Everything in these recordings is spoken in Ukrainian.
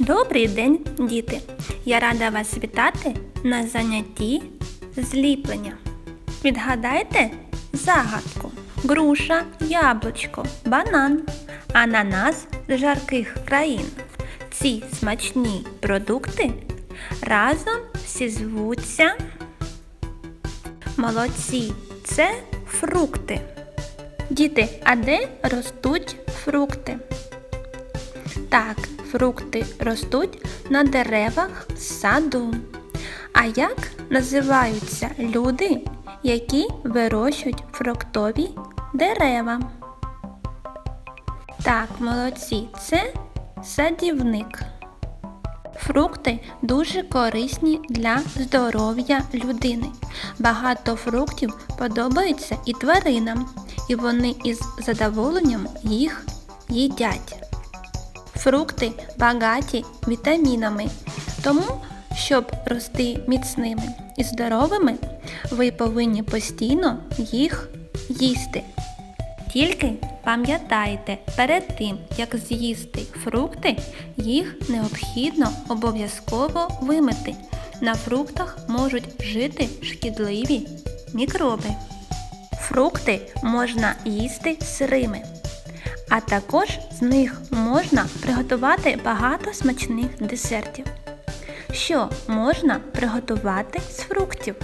Добрий день, діти! Я рада вас вітати на занятті зліплення. Відгадайте загадку. Груша, яблучко, банан, ананас з жарких країн. Ці смачні продукти разом всі звуться. Молодці, це фрукти. Діти, а де ростуть фрукти? Так, фрукти ростуть на деревах саду. А як називаються люди, які вирощують фруктові дерева? Так, молодці, це садівник. Фрукти дуже корисні для здоров'я людини. Багато фруктів подобаються і тваринам, і вони із задоволенням їх їдять. Фрукти багаті вітамінами, тому, щоб рости міцними і здоровими, ви повинні постійно їх їсти. Тільки пам'ятайте, перед тим, як з'їсти фрукти, їх необхідно обов'язково вимити. На фруктах можуть жити шкідливі мікроби. Фрукти можна їсти сирими, а також з них можна приготувати багато смачних десертів. Що можна приготувати з фруктів?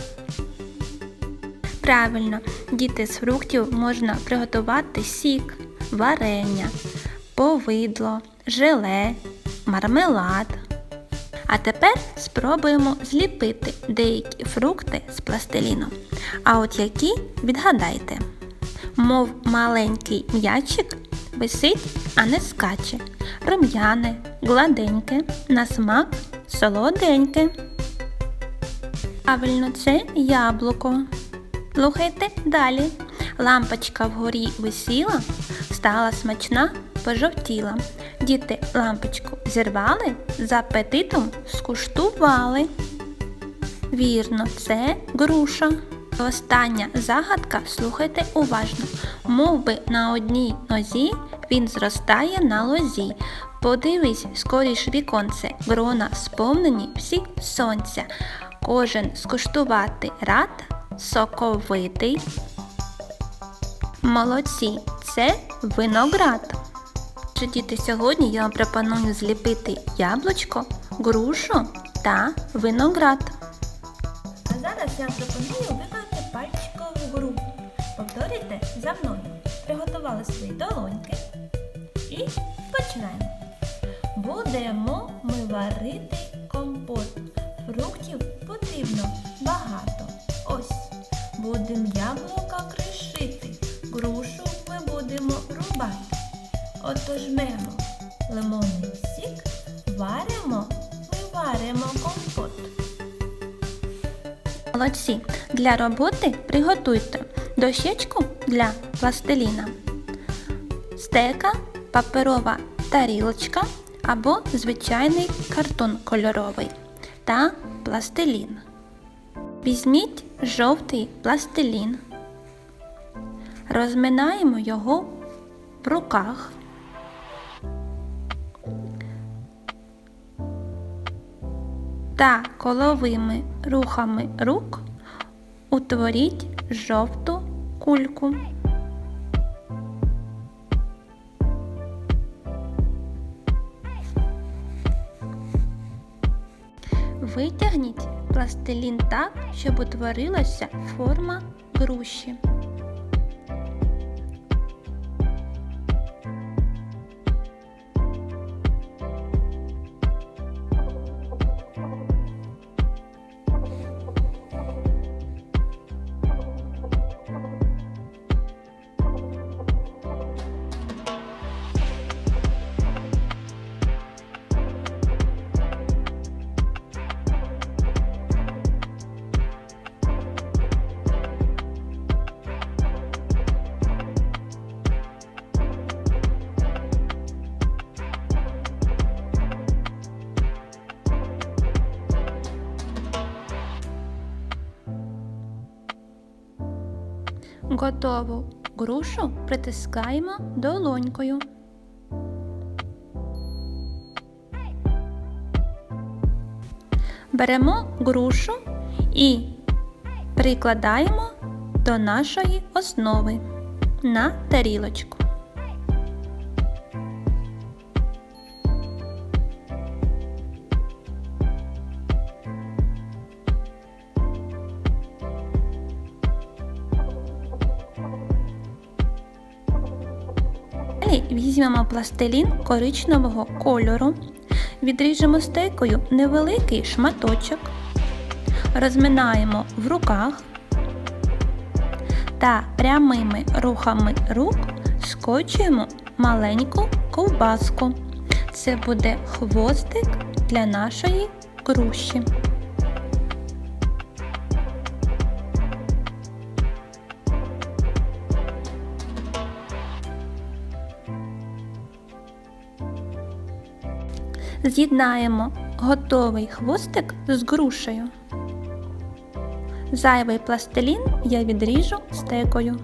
Правильно, діти з фруктів можна приготувати сік, варення, повидло, желе, мармелад. А тепер спробуємо зліпити деякі фрукти з пластиліну. А от які відгадайте. Мов маленький м'ячик висить, а не скаче. Рум'яне, гладеньке, на смак солоденьке. Правильно, це яблуко. Слухайте далі. Лампочка вгорі висіла, стала смачна, пожовтіла. Діти лампочку зірвали, з апетитом скуштували. Вірно, це груша. Остання загадка слухайте уважно. Мов би на одній нозі він зростає на лозі. Подивись, скоріш віконце, грона сповнені всі сонця. Кожен скуштувати рад, соковитий. Молодці, це виноград. Отже, діти, сьогодні я вам пропоную зліпити яблучко, грушу та виноград. А зараз я пропоную виконати. Повторюйте за мною. Приготували свої долоньки. І починаємо. Будемо ми варити компот. Фруктів потрібно багато. Ось. Будемо яблука кришити. Грушу ми будемо рубати. Отож мемо лимонний сік, варимо, ми варимо компот. Молодці. Для роботи приготуйте дощечку для пластиліна, стека, паперова тарілочка або звичайний картон кольоровий та пластилін. Візьміть жовтий пластилін. Розминаємо його в руках. Та коловими рухами рук утворіть жовту кульку. Витягніть пластилін так, щоб утворилася форма груші. Готову грушу притискаємо долонькою. Беремо грушу і прикладаємо до нашої основи на тарілочку. Візьмемо пластилін коричневого кольору, відріжемо стейкою невеликий шматочок, розминаємо в руках та прямими рухами рук скочуємо маленьку ковбаску. Це буде хвостик для нашої крущі. З'єднаємо готовий хвостик з грушею. Зайвий пластилін я відріжу стекою.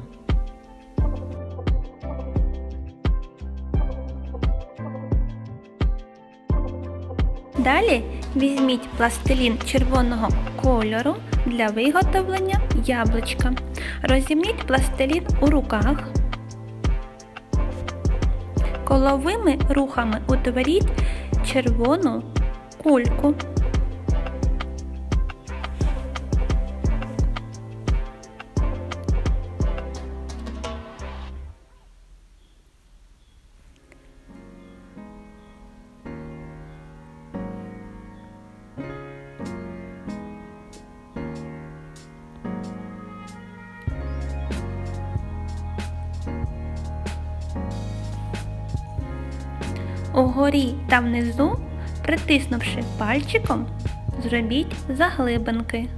Далі візьміть пластилін червоного кольору для виготовлення яблучка. Розімніть пластилін у руках. Коловими рухами утворіть червону кульку. Угорі та внизу, притиснувши пальчиком, зробіть заглибинки.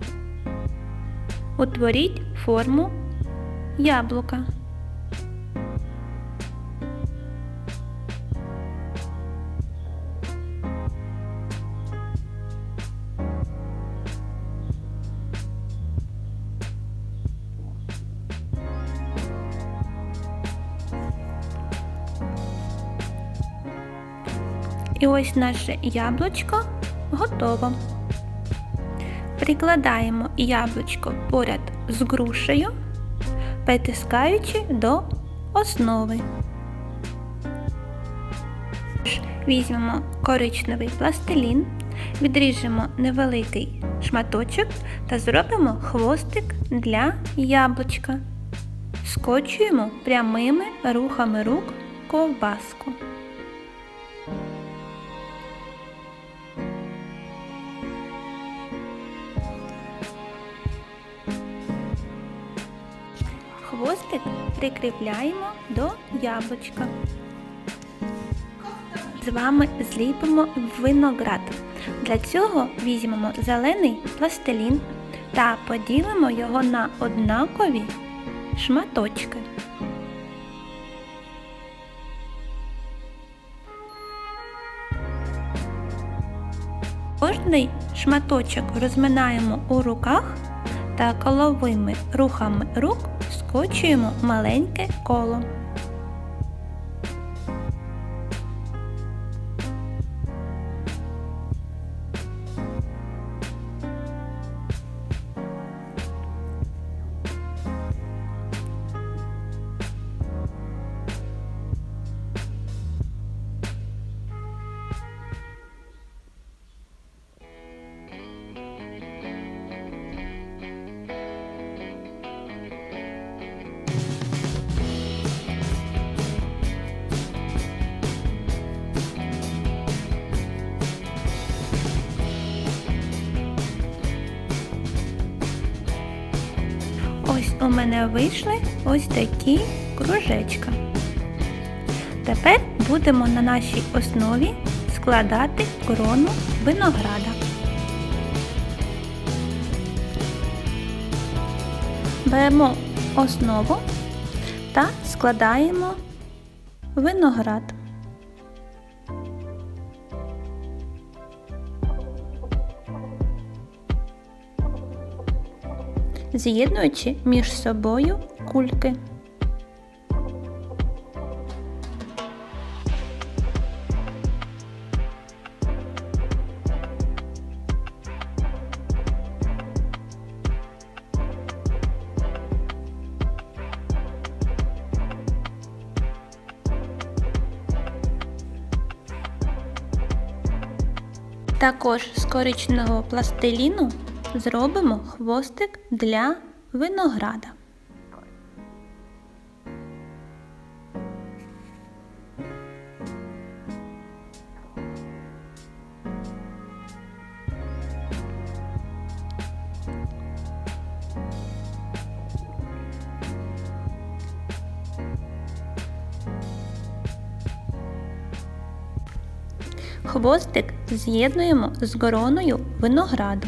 Утворіть форму яблука. І ось наше яблучко готово. Прикладаємо яблучко поряд з грушею, притискаючи до основи. Візьмемо коричневий пластилін, відріжемо невеликий шматочок та зробимо хвостик для яблучка. Скочуємо прямими рухами рук ковбаску. Хвостик прикріпляємо до яблучка. З вами зліпимо виноград. Для цього візьмемо зелений пластилін та поділимо його на однакові шматочки. Кожний шматочок розминаємо у руках та коловими рухами рук скочуємо маленьке коло. У мене вийшли ось такі кружечка. Тепер будемо на нашій основі складати крону винограда. Беремо основу та складаємо виноград. з'єднуючи між собою кульки. Також з коричневого пластиліну зробимо хвостик для винограда. Хвостик з'єднуємо з короною винограду.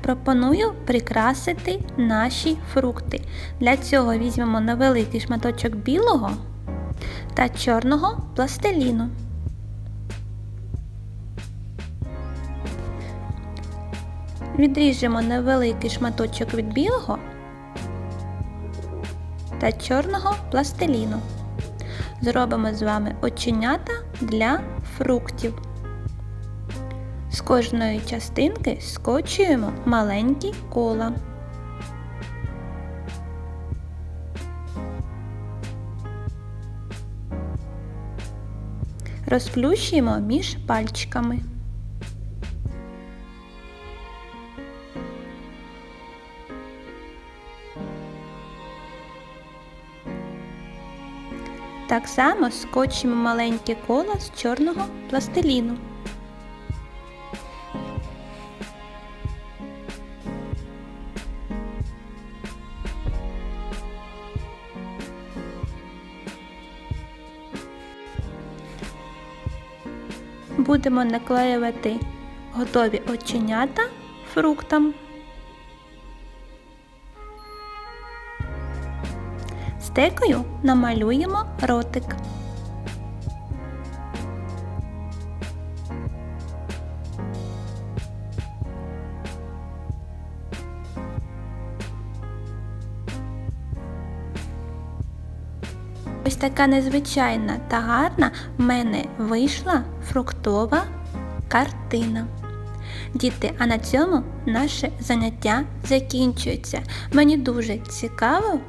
Пропоную прикрасити наші фрукти. Для цього візьмемо невеликий шматочок білого та чорного пластиліну. Відріжемо невеликий шматочок від білого та чорного пластиліну. Зробимо з вами оченята для фруктів. З кожної частинки скочуємо маленькі кола. Розплющуємо між пальчиками. Так само скочимо маленьке коло з чорного пластиліну. Будемо наклеювати готові оченята фруктам. Стекою намалюємо ротик. Ось така незвичайна та гарна в мене вийшла фруктова картина. Діти, а на цьому наше заняття закінчується. Мені дуже цікаво,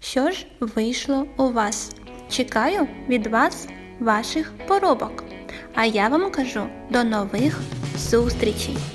що ж вийшло у вас. Чекаю від вас ваших поробок. А я вам кажу до нових зустрічей!